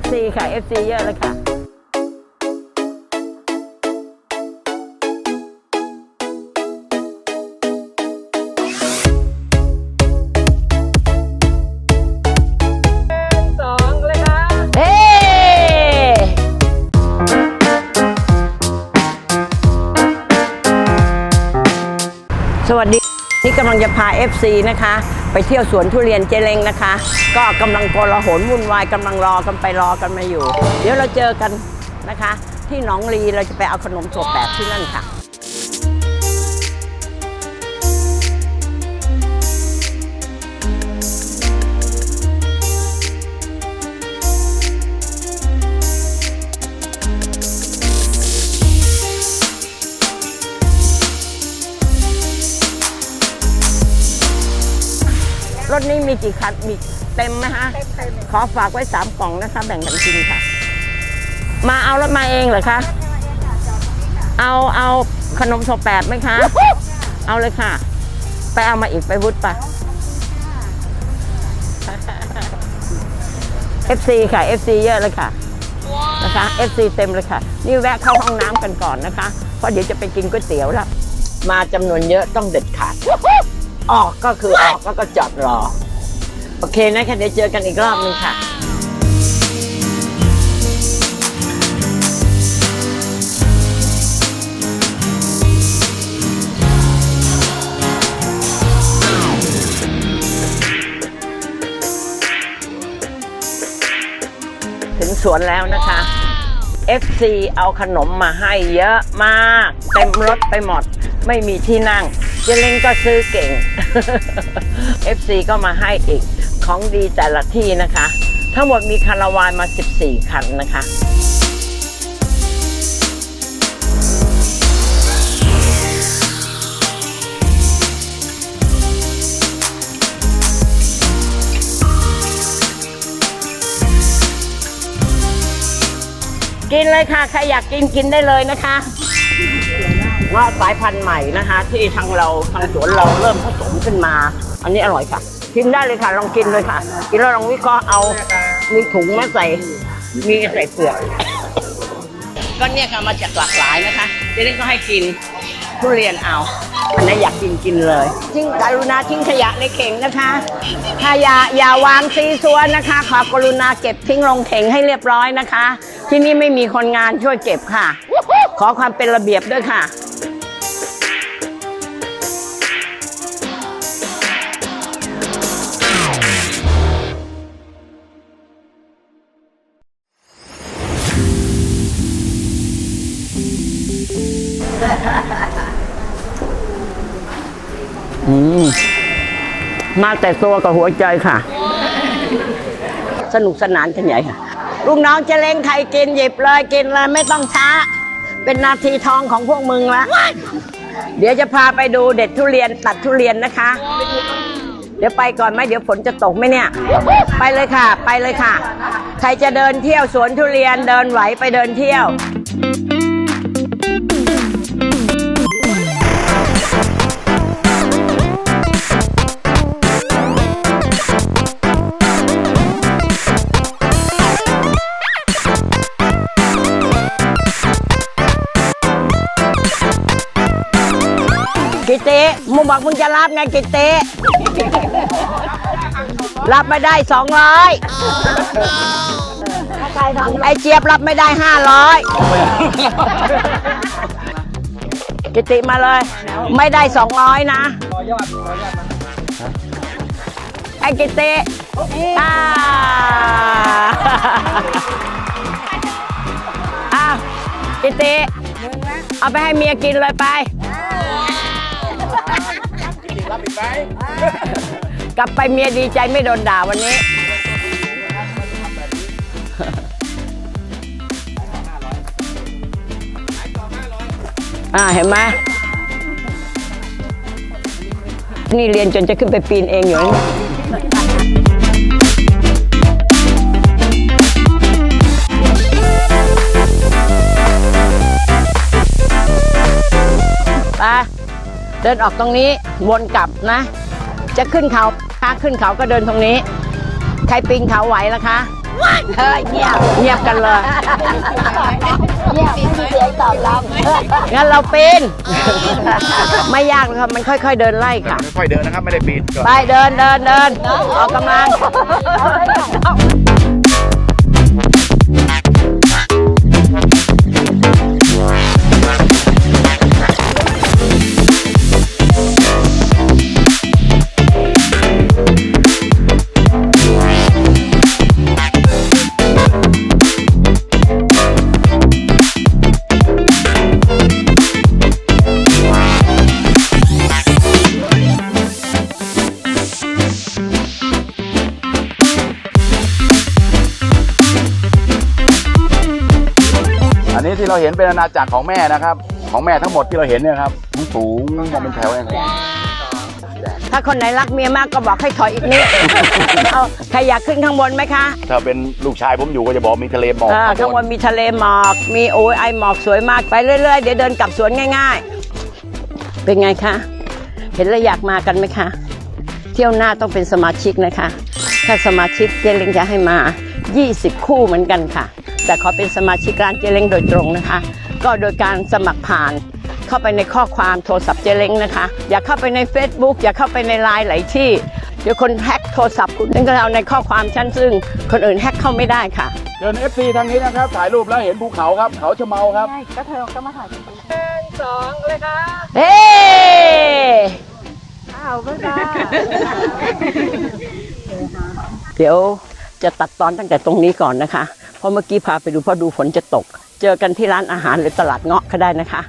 FC ค่ะ FC เยอะเลยค่ะสองเลยค่ะเฮ้สวัสดี นี่กำลังจะพา FC นะคะ ไปเที่ยวสวนทุเรียนเจเลงนะคะ ก็กำลังโกลาหลวุ่นวายกำลังรอกันไปรอกันมาอยู่ เดี๋ยวเราเจอกันนะคะ ที่หนองลีเราจะไปเอาขนมสดแปบที่นั่นค่ะ ถนี้มีกี่คันมีเต็มไหมฮะ ขอฝากไว้สามกล่องนะคะ แบ่งกันกินค่ะ มาเอารถมาเองเหรอคะ เอาเอาขนมถั่วแปบไหมคะ เอาเลยค่ะ ไปเอามาอีกไปวุฒปะ FC ค่ะ FC เยอะเลยค่ะนะคะ FC เต็มเลยค่ะ นี่แวะเข้าห้องน้ำกันก่อนนะคะ เพราะเดี๋ยวจะไปกินก๋วยเตี๋ยวแล้วมาจำนวนเยอะต้องเด็ดขาด ออกก็คือออกแล้วก็จอดรอ โอเคนะคะเดี๋ยวเจอกันอีกรอบนึงค่ะถึงสวนแล้วนะคะ FC เอาขนมมาให้เยอะมาก เต็มรถไปหมด ไม่มีที่นั่ง จล้งก็ซื้อเก่ง FC ก็มาให้อีกของดีแต่ละที่นะคะ ทั้งหมดมีคาราวานมา 14 คันนะคะกินเลยค่ะ ใครอยากกินกินได้เลยนะคะ ว่าสายพันธุ์ใหม่นะคะ ที่ทางเราทางสวนเราเริ่มผสมขึ้นมา อันนี้อร่อยค่ะกินได้เลยค่ะลองกินเลยค่ะ กินแล้วลองวิเคราะห์เอามีถุงมาใส่มีใส่เปลือกก็เนี่ยค่ะมาจากหลากหลายนะคะเจ๊เล็กก็ให้กินทุเรียนเอาอันนี้อยากกินกินเลยทิ้งกรุณาทิ้งขยะในเข่งนะคะถ้าอย่าอย่าวางซีซัวนะคะ ขอกรุณาเก็บทิ้งลงเข่งให้เรียบร้อยนะคะ ที่นี่ไม่มีคนงานช่วยเก็บค่ะ ขอความเป็นระเบียบด้วยค่ะ มาแต่ตัวกับหัวใจค่ะ สนุกสนานกันใหญ่ค่ะลูกน้องจะเล่งใครกินหยิบเลยกินเลยไม่ต้องช้า เป็นนาทีทองของพวกมึงละเดี๋ยวจะพาไปดูเด็ดทุเรียนตัดทุเรียนนะคะ เดี๋ยวไปก่อนไหมเดี๋ยวฝนจะตกไหมเนี่ย ไปเลยค่ะ ไปเลยค่ะ ใครจะเดินเที่ยวสวนทุเรียนเดินไหวไปเดินเที่ยว กิติมึงบอกมึงจะรับไงกิติรับไม่ได้สองร้อยไอเจี๊ยบรับไม่ได้ห้าร้อยกิติมาเลย ไม่ได้สองร้อยนะไอกิติอ่าอะกิติเอาไปให้เมียกินเลยไป กลับไปเมียดีใจไม่โดนด่าวันนี้ อ่าเห็นไหมนี่เรียนจนจะขึ้นไปปีนเองอยู่น ดินออกตรงนี้วนกลับนะ จะขึ้นเขาคะขึ้นเขาก็เดินตรงนี้ ใครปีนเขาไหวล่ะคะเฮ้ยเงียบเงียบกันเลยเงียบไม่มีเสียงตอบรับงั้นเราปีนไม่ยากหรอกค่ะมันค่อย ๆ เดินไล่ค่ะ ค่อยๆเดินนะครับ ไม่ได้ปีนก่อนไปเดินเดินเดินออกกำลัง ที่เราเห็นเป็นอาณาจักรของแม่นะครับ ของแม่ทั้งหมดที่เราเห็นเนี่ยครับทั้งสูงกันเป็นแถวอย่างนี้ถ้าคนไหนรักเมียมากก็บอกให้ถอยอีกนิดเอาใครอยากขึ้นข้างบนไหมคะ ถ้าเป็นลูกชายผมอยู่ก็จะบอกมีทะเลหมอกเออข้างบนมีทะเลหมอก มีโอ้ยไอหมอกสวยมากไปเรื่อยๆ เดี๋ยวเดินกลับสวนง่าย ๆ เป็นไงคะ เห็นแล้วอยากมากันไหมคะ เที่ยวหน้าต้องเป็นสมาชิกนะคะ ถ้าสมาชิกเจเล้งจะให้มา 20 คู่เหมือนกันค่ะ แต่ขอเป็นสมาชิกร้านเจเล้งโดยตรงนะคะ ก็โดยการสมัครผ่านเข้าไปในข้อความโทรศัพท์เจเล้งนะคะ อย่าเข้าไปใน Facebook อย่าเข้าไปในไลน์หลายที่ เดี๋ยวคนแฮ็กโทรศัพท์คุณนั่นก็เอาในข้อความฉันซึ่ง คนอื่นแฮ็กเข้าไม่ได้ค่ะ เดินเอฟซีทางนี้นะครับถ่ายรูปแล้วเห็นภูเขาครับเขาชะเมาครับก็เธอก็มาถ่ายกันเฮ้อ้าวไม่ได้เดี๋ยวจะตัดตอนตั้งแต่ตรงนี้ก่อนนะคะ เพราะเมื่อกี้พาไปดูเพราะดูฝนจะตก เจอกันที่ร้านอาหารหรือตลาดเงาะก็ได้นะคะ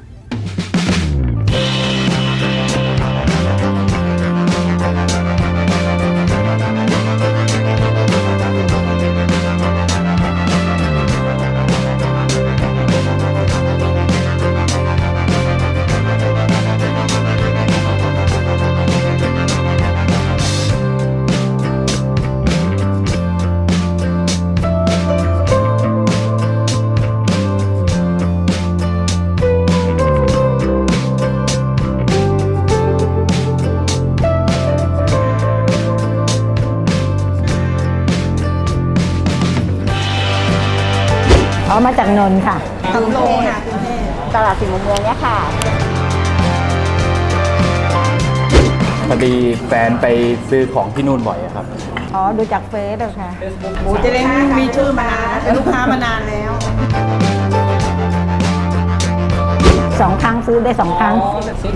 มาจากนนท์ค่ะทำโลค่ะตลาดสี่มุมเมืองเนี่ยค่ะ พอดีแฟนไปซื้อของที่นู่นบ่อยอะครับ อ๋อ ดูจากเฟซเลยค่ะโอ้เจเล้งมีชื่อมานานเป็นลูกค้ามานานแล้วสองครั้งซื้อได้สองครั้ง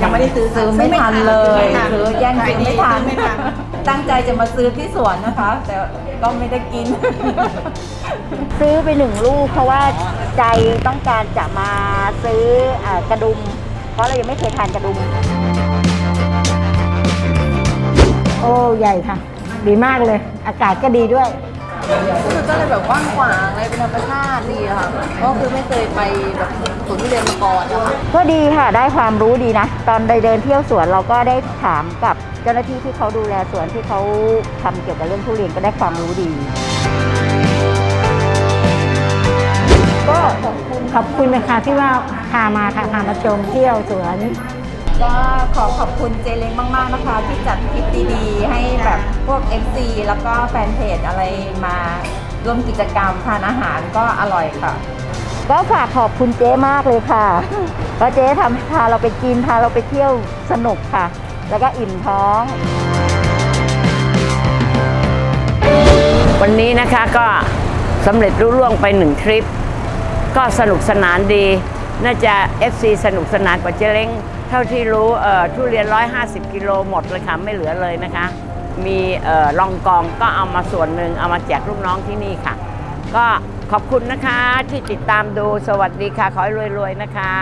ยังไม่ได้ซื้อซื้อไม่ทันเลยไม่ทันซื้อแย่งกินไม่ทันซื้อไม่ทัน ตั้งใจจะมาซื้อที่สวนนะคะ แต่ ก็ไม่ได้กิน ซื้อไปหนึ่งลูกเพราะว่าใจต้องการจะมาซื้ออากระดุม เพราะเรายังไม่เคยทานกระดุม โอ้ใหญ่ค่ะ ดีมากเลย อากาศก็ดีด้วย คือก็เลยแบบว่างขวางเลยเป็นธรรมชาติดีอะค่ะ ก็คือไม่เคยไปแบบสวนทุเรียนมาก่อนนะคะก็ดีค่ะ ได้ความรู้ดีนะ ตอนไปเดินเที่ยวสวนเราก็ได้ถามกับ เจ้าหน้าที่ที่เขาดูแลสวนที่เขาทำเกี่ยวกับเรื่องทุเรียนก็ได้ความรู้ดี ก็ขอบคุณขอบคุณนะคะที่ว่าพามาค่ะพามาชมเที่ยวสวน ก็ขอขอบคุณเจเล้งมาก ๆ นะคะ ที่จัดทริปดีๆ ให้แบบพวก MC แล้วก็แฟนเพจอะไรมาร่วมกิจกรรมทานอาหารก็อร่อยค่ะก็ฝากขอบคุณเจ๊มากเลยค่ะเพราะเจ๊ทำพาเราไปกินพาเราไปเที่ยวสนุกค่ะ แล้วก็อิ่มท้อง วันนี้นะคะก็สำเร็จรุ่ร่วงไปหนึ่งทริป ก็สนุกสนานดี น่าจะ FC สนุกสนานกว่าเจเล้งเท่าที่รู้เอ่อทุเรียน 150 กิโลหมดเลยค่ะ ไม่เหลือเลยนะคะ มีเอ่อลองกองก็เอามาส่วนหนึ่งเอามาแจกลูกน้องที่นี่ค่ะ ก็ขอบคุณนะคะที่ติดตามดูสวัสดีค่ะ ขอให้รวย ๆ นะคะ